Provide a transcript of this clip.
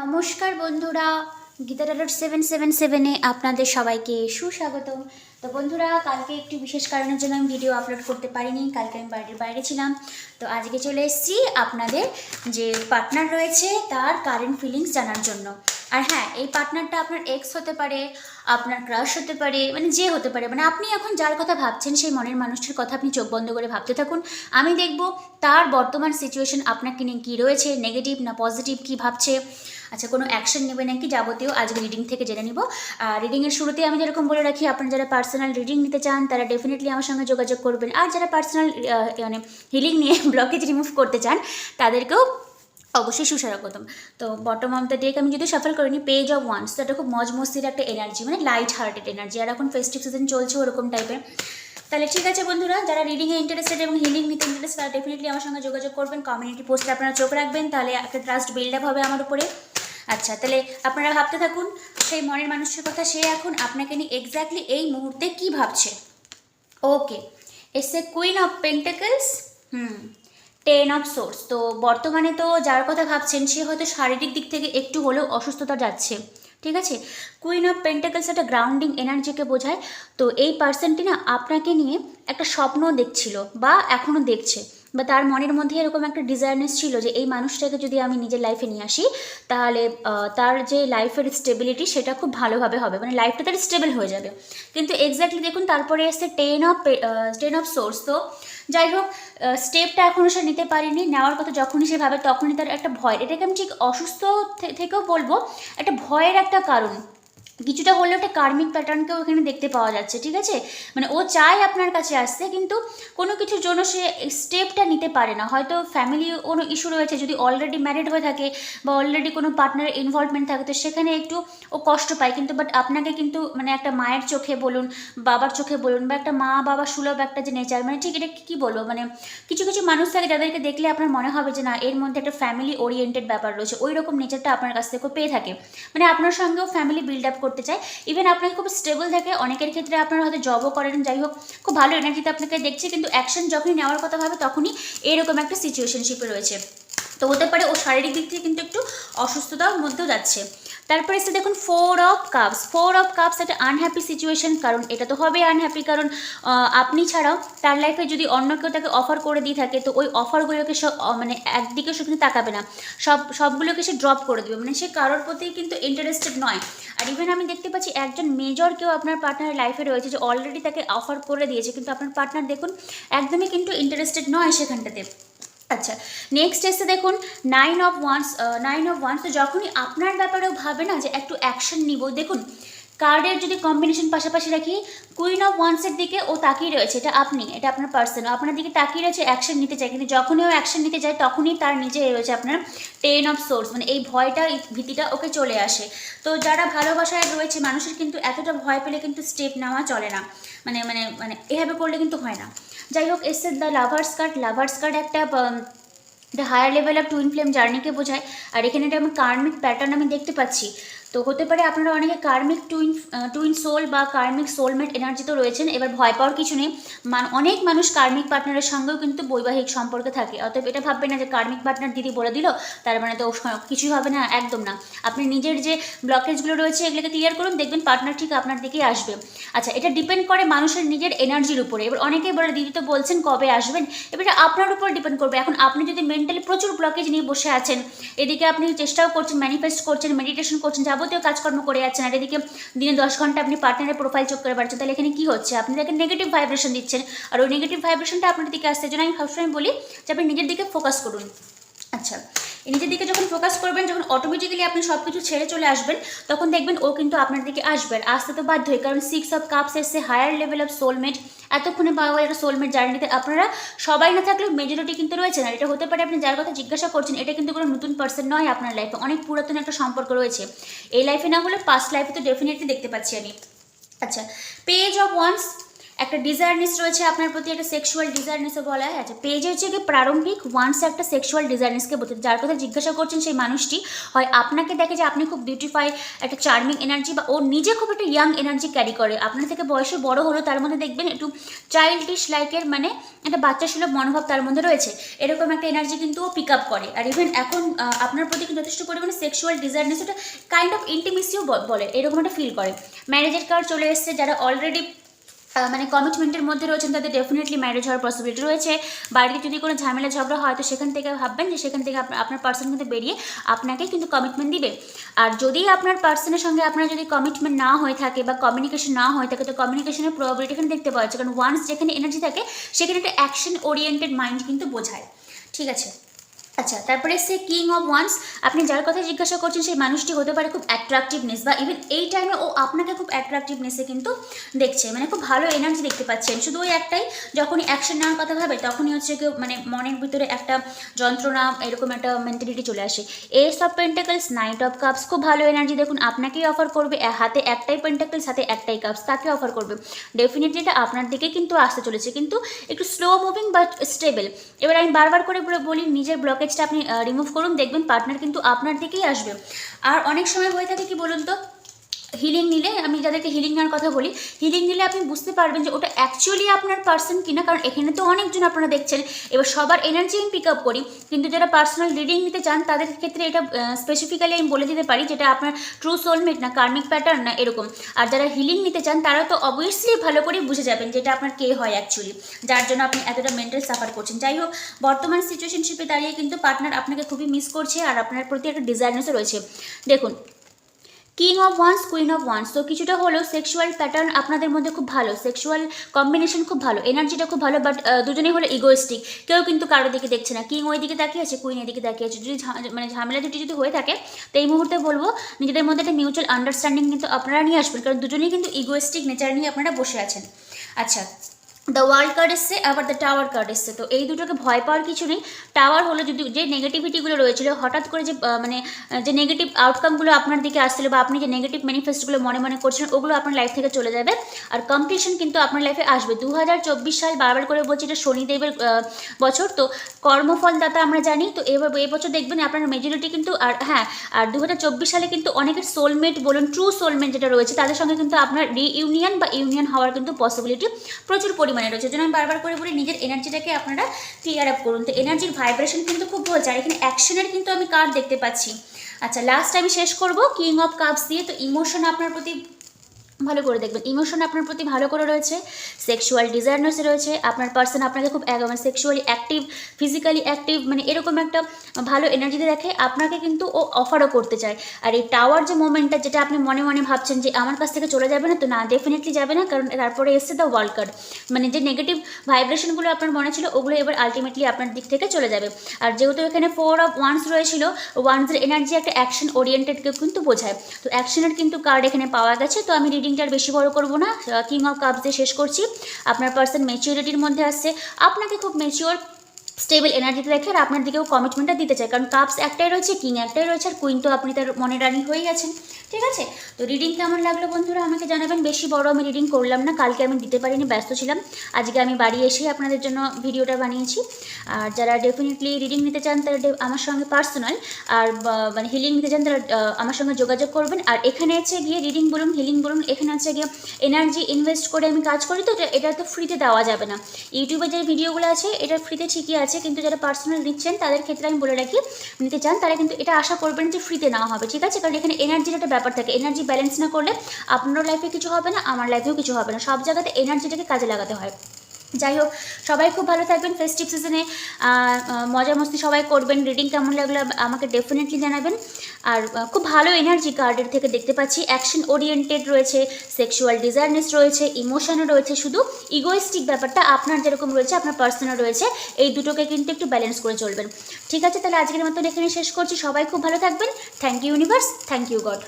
নমস্কার বন্ধুরা, Gita dot seven seven সেভেনে আপনাদের সবাইকে সুস্বাগতম। তো বন্ধুরা, কালকে একটি বিশেষ কারণের জন্য আমি ভিডিও আপলোড করতে পারিনি, কালকে আমি বাড়ির বাইরে ছিলাম। তো আজকে চলে এসেছি আপনাদের যে পার্টনার রয়েছে, তার কারেন্ট ফিলিংস জানার জন্য। আর হ্যাঁ এই পার্টনারটা আপনার এক্স হতে পারে, আপনার ক্রাশ হতে পারে মানে যে হতে পারে। মানে আপনি এখন যার কথা ভাবছেন, সেই মনের মানুষটির কথা আপনি চোখ বন্ধ করে ভাবতে থাকুন। আমি দেখব তার বর্তমান সিচুয়েশন আপনাকে নিয়ে কী রয়েছে নেগেটিভ না পজিটিভ কী ভাবছে। আচ্ছা কোনো অ্যাকশন নেবে নাকি যাবতীয়? আজকে রিডিং থেকে জেনে নিব। আর রিডিংয়ের শুরুতে আমি যেরকম বলে রাখি, আপনারা যারা পার্সোনাল রিডিং নিতে চান, তারা ডেফিনেটলি আমার সঙ্গে যোগাযোগ করবেন। আর যারা পার্সোনাল মানে হিলিং নিয়ে ব্লকেজ রিমুভ করতে চান, তাদেরকেও অবশ্যই সুস্বাগতম। তো বটম অফ দ্য ডেক আমি যদি সফল করিনি পেজ অফ ওয়ান্স তো এটা খুব মজ মস্তির একটা এনার্জি মানে লাইট হার্টেড এনার্জি আর এখন ফেস্টিভ সিজন চলছে ওরকম টাইপের তাহলে ঠিক আছে বন্ধুরা, যারা রিডিংয়ে ইন্টারেস্টেড এবং হিলিং নিতে ইন্টারেস্টেড তারা ডেফিনেটলি আমার সঙ্গে যোগাযোগ করবেন। কমিউনিটি পোস্টে আপনারা চোখ রাখবেন, তাহলে একটা ট্রাস্ট বিল্ড আপ হবে আমার উপরে। আচ্ছা তাহলে আপনারা ভাবতে থাকুন, সেই মনের মানুষের কথা সে এখন আপনাকে নিয়ে এক্স্যাক্টলি এই মুহূর্তে কি ভাবছে? ওকে এসে queen of pentacles hmm ten of swords তো বর্তমানে তো যার কথা ভাবছেন, সে হয়তো শারীরিক দিক থেকে একটু হলেও অসুস্থতা যাচ্ছে, ঠিক আছে? কুইন অফ পেন্টাকলস একটা গ্রাউন্ডিং এনার্জিকে বোঝায়, তো এই পার্সনটি না আপনাকে নিয়ে একটা স্বপ্ন দেখছিল বা এখনও দেখছে। বা তার মনের মধ্যে এরকম একটা ডিজায়ারনেস ছিল যে এই মানুষটাকে যদি আমি নিজের লাইফে নিয়ে আসি, তাহলে তার যে লাইফের স্টেবিলিটি সেটা খুব ভালোভাবে হবে। মানে লাইফটা তার স্টেবল হয়ে যাবে। কিন্তু এক্স্যাক্টলি দেখুন, তারপরে এসছে ten of ten of swords তো যাই হোক স্টেপটা এখনও সে নিতে পারেনি। নেওয়ার কথা যখনই সে ভাবে, তখনই তার একটা ভয়। এটাকে আমি ঠিক অসুস্থ থেকেও বলব, একটা ভয়ের একটা কারণ। কিছুটা হলেও একটা কার্মিক প্যাটার্নকেও এখানে দেখতে পাওয়া যাচ্ছে, ঠিক আছে? মানে ও চায় আপনার কাছে আসতে, কিন্তু কোনো কিছুর জন্য সে স্টেপটা নিতে পারে না। হয়তো ফ্যামিলি কোনো ইস্যু রয়েছে, যদি অলরেডি ম্যারিড হয়ে থাকে বা অলরেডি কোনো পার্টনারের ইনভলভমেন্ট থাকে, তো সেখানে একটু ও কষ্ট পায়। কিন্তু বাট আপনাকে কিন্তু মানে একটা মায়ের চোখে বলুন, বাবার চোখে বলুন বা একটা মা বাবা সুলভ একটা যে নেচার মানে ঠিক এটা কী বলব? মানে কিছু কিছু মানুষ থাকে যাদেরকে দেখলে আপনার মনে হবে যে না, এর মধ্যে একটা ফ্যামিলি ওরিয়েন্টেড ব্যাপার রয়েছে। ওই রকম নেচারটা আপনার কাছ থেকে পেয়ে থাকে। মানে আপনার সঙ্গেও ফ্যামিলি বিল্ড আপ করতে চাই ইভেন আপনাকে খুব স্টেবল থাকে, অনেকের ক্ষেত্রে আপনারা হয়তো জবও করেন, যাই হোক, খুব ভালো এনার্জিতে আপনাকে দেখছে, কিন্তু অ্যাকশন যখনই নেওয়ার কথা ভাবে, তখনই এরকম একটা সিচুয়েশনশিপে রয়েছে। তো হতে পারে ও শারীরিক দিক থেকে কিন্তু একটু অসুস্থতার মধ্যেও যাচ্ছে। তারপরে এসে দেখুন four of cups four of cups একটা আনহ্যাপি সিচুয়েশন কারণ এটা তো হবে আনহ্যাপি কারণ আপনি ছাড়াও তার লাইফে যদি অন্য কেউ তাকে অফার করে দিয়ে থাকে, তো ওই অফারগুলোকে সব মানে একদিকে সে কিন্তু তাকাবে না। সব, সবগুলোকে সে ড্রপ করে দেবে। মানে সে কারোর প্রতি কিন্তু ইন্টারেস্টেড নয়। আর ইভেন আমি দেখতে পাচ্ছি একজন মেজর কেউ আপনার পার্টনারের লাইফে রয়েছে, যে অলরেডি তাকে অফার করে দিয়েছে, কিন্তু আপনার পার্টনার দেখুন, একদমই কিন্তু ইন্টারেস্টেড নয় সেখানটাতে। আচ্ছা নেক্সট এসে দেখুন nine of wands nine of wands তো যখনই আপনার ব্যাপারেও ভাবে না যে একটু অ্যাকশন নিব, দেখুন কার্ডের যদি কম্বিনেশন পাশাপাশি রাখি কুইন অফ ওয়ান্সের দিকে ও তাকিয়ে রয়েছে, এটা আপনি, এটা আপনার পার্সন আপনার দিকে তাকিয়ে রয়েছে অ্যাকশন নিতে চায়, কিন্তু যখনই ও অ্যাকশন নিতে যায়, তখনই তার নিজে রয়েছে আপনার টেন অফ সোর্স মানে এই ভয়টা ভীতিটা ওকে চলে আসে। তো যারা ভালোবাসায় রয়েছে মানুষের, কিন্তু এতটা ভয় পেলে কিন্তু স্টেপ নেওয়া চলে না। মানে মানে মানে এভাবে করলে কিন্তু হয় না। যাই হোক এসে the lovers card lovers card একটা এটা higher level of twin flame জার্নিকে বোঝায়। আর এখানে এটা আমি কার্মিক প্যাটার্ন আমি দেখতে পাচ্ছি। তো হতে পারে আপনারা অনেকে কার্মিক টুইন টুইন সোল বা কার্মিক সোলমেট এনার্জি তো রয়েছেন, এবার ভয় পাওয়ার কিছু নেই। মান, অনেক মানুষ কার্মিক পার্টনারের সঙ্গেও কিন্তু বৈবাহিক সম্পর্কে থাকে। অতএব এটা ভাববেন না যে কার্মিক পার্টনার দিদি বলে দিল, তার মানে তো কিছুই হবে না, একদম না। আপনি নিজের যে ব্লকেজগুলো রয়েছে, এগুলোকে ক্লিয়ার করুন, দেখবেন পার্টনার ঠিক আপনার দিকেই আসবে। আচ্ছা এটা ডিপেন্ড করে মানুষের নিজের এনার্জির উপরে। এবার অনেকেই বলে, দিদি তো বলছেন কবে আসবেন? এবার এটা আপনার উপর ডিপেন্ড করবে। এখন আপনি যদি মেন্টালি প্রচুর ব্লকেজ নিয়ে বসে আছেন। এদিকে আপনি চেষ্টাও করছেন ম্যানিফেস্ট করছেন মেডিটেশন করছেন, যাবতীয় কাজকর্ম করে যাচ্ছেন আর এদিকে দিনে দশ ঘণ্টা আপনি পার্টনারের প্রোফাইল চোখ করে পারছেন তাহলে এখানে কী হচ্ছে? আপনি তাকে নেগেটিভ ভাইব্রেশন দিচ্ছেন। আর ওই নেগেটিভ ভাইব্রেশনটা আপনার দিকে আসছে। জন্য আমি সবসময় বলি যে আপনি নিজের দিকে ফোকাস করুন। আচ্ছা। নিজের দিকে যখন ফোকাস করবেন, যখন অটোমেটিক্যালি আপনি সব কিছু ছেড়ে চলে আসবেন, তখন দেখবেন ও কিন্তু আপনার দিকে আসবে আর আসতে তো বাধ্যই কারণ সিক্স অফ কাপস এসছে হায়ার লেভেল অফ সোলমেট এতক্ষণে পাওয়া গেল একটা সোলমেট জার্নিতে আপনারা সবাই না থাকলেও মেজরিটি কিন্তু রয়েছে না। এটা হতে পারে আপনি যার কথা জিজ্ঞাসা করছেন, এটা কিন্তু কোনো নতুন পার্সন নয় আপনার লাইফে অনেক পুরাতন একটা সম্পর্ক রয়েছে। এই লাইফে না হলে পাস্ট লাইফে তো ডেফিনেটলি দেখতে পাচ্ছি আমি। আচ্ছা পেজ অফ ওয়ান্স একটা ডিজায়ারনেস রয়েছে, আপনার প্রতি একটা সেক্সুয়াল ডিজায়ারনেসও বলা হয়। আচ্ছা পেজে হচ্ছে কি প্রারম্ভিক ওয়ান্স একটা সেক্সুয়াল ডিজায়ারনেসকে বলতে যার কথা জিজ্ঞাসা করছেন সেই মানুষটি, হয় আপনাকে দেখে যে আপনি খুব বিউটিফাই একটা চার্মিং এনার্জি বা ও নিজে খুব একটা ইয়াং এনার্জি ক্যারি করে। আপনার থেকে বয়সে বড় হলো তার মধ্যে দেখবেন একটু চাইল্ডিশ লাইকের মানে একটা বাচ্চা সুলভ মনোভাব তার মধ্যে রয়েছে। এরকম একটা এনার্জি কিন্তু ও পিক আপ করে। আর ইভেন এখন আপনার প্রতি কিন্তু যথেষ্ট পরিমাণে সেক্সুয়াল ডিজায়ারনেস ওটা কাইন্ড অফ ইন্টিমেসিও বলে, এরকম একটা ফিল করে। ম্যারেজের কার্ড চলে এসছে, যারা অলরেডি মানে কমিটমেন্টের মধ্যে রয়েছেন, তাদের ডেফিনেটলি ম্যারেজ হওয়ার পসিবিলিটি রয়েছে। বাড়িতে যদি কোনো ঝামেলা, ঝগড়া হয়, তো সেখান থেকে ভাববেন যে সেখান থেকে আপ- আপনার পার্সন কিন্তু বেরিয়ে আপনাকে কিন্তু কমিটমেন্ট দিবে। আর যদি আপনার পার্সনের সঙ্গে আপনার যদি কমিটমেন্ট না হয়ে থাকে বা কমিউনিকেশন না হয়ে থাকে, তো কমিউনিকেশনের প্রবাবিলিটি এখানে দেখতে পাওয়া যাচ্ছে। কারণ ওয়ান্স যেখানে এনার্জি থাকে, সেখানে একটা অ্যাকশন ওরিয়েন্টেড মাইন্ড কিন্তু বোঝায়। ঠিক আছে? আচ্ছা তারপরে সে কিং অফ ওয়ান্স আপনি যার কথা জিজ্ঞাসা করছেন, সেই মানুষটি হতে পারে খুব অ্যাট্রাকটিভনেস বা ইভেন এই টাইমে ও আপনাকে খুব অ্যাট্রাকটিভনেসে কিন্তু দেখছে মানে খুব ভালো এনার্জি দেখতে পাচ্ছেন। শুধু ওই একটাই, যখনই অ্যাকশন নেওয়ার কথা ভাবে, তখনই হচ্ছে কেউ মানে মনের ভিতরে একটা যন্ত্রণা, এরকম একটা মেন্টালিটি চলে আসে। Ace of pentacles knight of cups খুব ভালো এনার্জি দেখুন, আপনাকেই অফার করবে হাতে একটাই পেন্টাকলস হাতে একটাই কাপস তাকে অফার করবে। ডেফিনেটলি এটা আপনার দিকে কিন্তু আসতে চলেছে। কিন্তু একটু স্লো মুভিং বাট স্টেবল এবার আমি বারবার করে বলে- নিজের ব্লকেজটা আপনি রিমুভ করুন, দেখবেন পার্টনার কিন্তু আপনার দিকেই আসবে। আর অনেক সময় হয়ে থাকে কি বলুন তো হিলিং নিলে, আমি যাদেরকে হিলিং নেওয়ার কথা বলি হিলিং নিলে আপনি বুঝতে পারবেন যে ওটা অ্যাকচুয়ালি আপনার পার্সন কিনা, কারণ এখানে তো অনেকজন আপনারা দেখছেন। এবার সবার এনার্জি আমি পিক আপ করি, কিন্তু যারা পার্সোনাল রিডিং নিতে চান, তাদের ক্ষেত্রে এটা স্পেসিফিক্যালি আমি বলে দিতে পারি যেটা আপনার ট্রু সোলমেট না কার্মিক প্যাটার্ন না, এরকম। আর যারা হিলিং নিতে চান তারা তো অবভিয়াসলি ভালো করে বুঝে যাবেন যেটা আপনার কে হয় অ্যাকচুয়ালি যার জন্য আপনি এতটা মেন্টাল সাফার করছেন। যাই হোক, বর্তমান সিচুয়েশনশিপে দাঁড়িয়ে কিন্তু পার্টনার আপনাকে খুবই মিস করছে, আর আপনার প্রতি একটা ডিজাইনেসও রয়েছে। দেখুন king of wands queen of wands তো কিছুটা হলেও সেক্সুয়াল প্যাটার্ন আপনাদের মধ্যে খুব ভালো সেক্সুয়াল কম্বিনেশন খুব ভালো এনার্জিটা খুব ভালো বাট দুজনেই হলো ইগোয়েস্টিক কেউ কিন্তু কারোর দিকে দেখছে না। কিং ওই দিকে তাকিয়ে আছে কুইন এদিকে তাকিয়ে আছে। যদি মানে ঝামেলা দুটি যদি হয়ে থাকে, তো এই মুহূর্তে বলব, নিজেদের মধ্যে একটা মিউচুয়াল আন্ডারস্ট্যান্ডিং কিন্তু আপনারা নিয়ে আসবেন, কারণ দুজনেই কিন্তু ইগোয়েস্টিক নেচার নিয়ে আপনারা বসে আছেন। আচ্ছা দ্য ওয়ার্ল্ড কার্ড এসছে, আবার দ্য টাওয়ার কার্ড এসছে। তো এই দুটোকে ভয় পাওয়ার কিছু নেই। টাওয়ার হলো যদি যে নেগেটিভিটিগুলো রয়েছিল, হঠাৎ করে যে মানে যে নেগেটিভ আউটকামগুলো আপনার দিকে আসছিল বা আপনি যে নেগেটিভ ম্যানিফেস্টগুলো মনে মনে করছেন ওগুলো আপনার লাইফ থেকে চলে যাবে। আর কমপ্লিশন কিন্তু আপনার লাইফে আসবে। দু হাজার চব্বিশ সাল বারবার করে বলছি এটা শনিদেবের বছর। তো কর্মফলদাতা আমরা জানি। তো এবার এবছর দেখবেন আপনার মেজরিটি কিন্তু, আর হ্যাঁ আর দু হাজার চব্বিশ সালে কিন্তু অনেকের সোলমেট বলুন ট্রু সোলমেট যেটা রয়েছে, তাদের সঙ্গে কিন্তু আপনার রিইউনিয়ন বা ইউনিয়ন হওয়ার কিন্তু পসিবিলিটি প্রচুর রয়েছে। জন্য আমি বারবার করে বলি, নিজের এনার্জিটাকে আপনারা ক্লিয়ার আপ করুন। তো এনার্জির ভাইব্রেশন কিন্তু খুব বলছে আর এখানে অ্যাকশনের কিন্তু আমি কার্ড দেখতে পাচ্ছি। আচ্ছা লাস্ট আমি শেষ করব কিং অফ কাপস দিয়ে। তো ইমোশন আপনার প্রতি ভালো করে দেখবেন। ইমোশন আপনার প্রতি ভালো করে রয়েছে সেক্সুয়াল ডিজায়ারনেস রয়েছে, আপনার পার্সন আপনাকে খুব মানে সেক্সুয়ালি অ্যাক্টিভ ফিজিক্যালি অ্যাক্টিভ মানে এরকম একটা ভালো এনার্জিতে দেখে, আপনাকে কিন্তু ও অফারও করতে চায়। আর এই টাওয়ার যে মোমেন্টটা যেটা আপনি মনে মনে ভাবছেন যে আমার কাছ থেকে চলে যাবে না, তো না ডেফিনেটলি যাবে না, কারণ তারপরে এসছে দ্য ওয়ার্ল্ড কার্ড মানে যে নেগেটিভ ভাইব্রেশনগুলো আপনার মনে ছিল, ওগুলো এবার আলটিমেটলি আপনার দিক থেকে চলে যাবে। আর যেহেতু এখানে ফোর অফ ওয়ান্স রয়েছিল ওয়ান্সের এনার্জি একটা অ্যাকশন ওরিয়েন্টেডকে কিন্তু বোঝায়। তো অ্যাকশনের কিন্তু কার্ড এখানে পাওয়া গেছে, তো আমি রিডিংটা আর বেশি বড় করব না কিং অফ কাপস দিয়ে শেষ করছি। আপনার পার্সন ম্যাচিউরিটির মধ্যে আসছে আপনাকে খুব ম্যাচিওর স্টেবল এনার্জিতে দেখে আর আপনার দিকেও কমিটমেন্টটা দিতে চায় কারণ কাপস একটাই রয়েছে কিং একটাই রয়েছে, আর কুইন তো আপনি তার মনে রানি হয়ে গেছেন ঠিক আছে? তো রিডিং কেমন লাগল বন্ধুরা? আমাকে জানাবেন। বেশি বড় আমি রিডিং করলাম না। কালকে আমি দিতে পারিনি, ব্যস্ত ছিলাম। আজকে আমি বাড়ি এসেই আপনাদের জন্য ভিডিওটা বানিয়েছি। আর যারা ডেফিনেটলি রিডিং নিতে চান, তারা আমার সঙ্গে পার্সোনাল আর মানে হিলিং নিতে চান, তারা আমার সঙ্গে যোগাযোগ করবেন। আর এখানে আছে গিয়ে রিডিং বলুন হিলিং বলুন, এখানে হচ্ছে গিয়ে এনার্জি ইনভেস্ট করে আমি কাজ করি। তো এটা- এটা তো ফ্রিতে দেওয়া যাবে না। ইউটিউবে যে ভিডিওগুলো আছে, এটা ফ্রিতে ঠিকই আছে। কিন্তু যারা পার্সোনাল নিচ্ছেন তাদের ক্ষেত্রে আমি বলে রাখি, নিতে চান, তারা কিন্তু এটা আশা করবেন যে ফ্রিতে নেওয়া হবে। ঠিক আছে? কারণ এখানে এনার্জির একটা ব্যাপার থাকে। এনার্জি ব্যালেন্স না করলে আপনার লাইফে কিছু হবে না, আমার লাইফেও কিছু হবে না। সব জায়গাতে এনার্জিটাকে কাজে লাগাতে হয়। যাই হোক, সবাই খুব ভালো থাকবেন ফেস্টিভ সিজনে মজা মস্তি সবাই করবেন। রিডিং কেমন লাগল আমাকে ডেফিনেটলি জানাবেন। আর খুব ভালো এনার্জি কার্ডের থেকে দেখতে পাচ্ছি। অ্যাকশন ওরিয়েন্টেড রয়েছে সেক্সুয়াল ডিজায়ারনেস রয়েছে ইমোশনও রয়েছে। শুধু ইগোয়েস্টিক ব্যাপারটা আপনার যেরকম রয়েছে, আপনার পার্সোনাল রয়েছে, এই দুটোকে কিন্তু একটু ব্যালেন্স করে চলবেন। ঠিক আছে, তাহলে আজকের মতো এখানে শেষ করছি। সবাই খুব ভালো থাকবেন। Thank you universe thank you God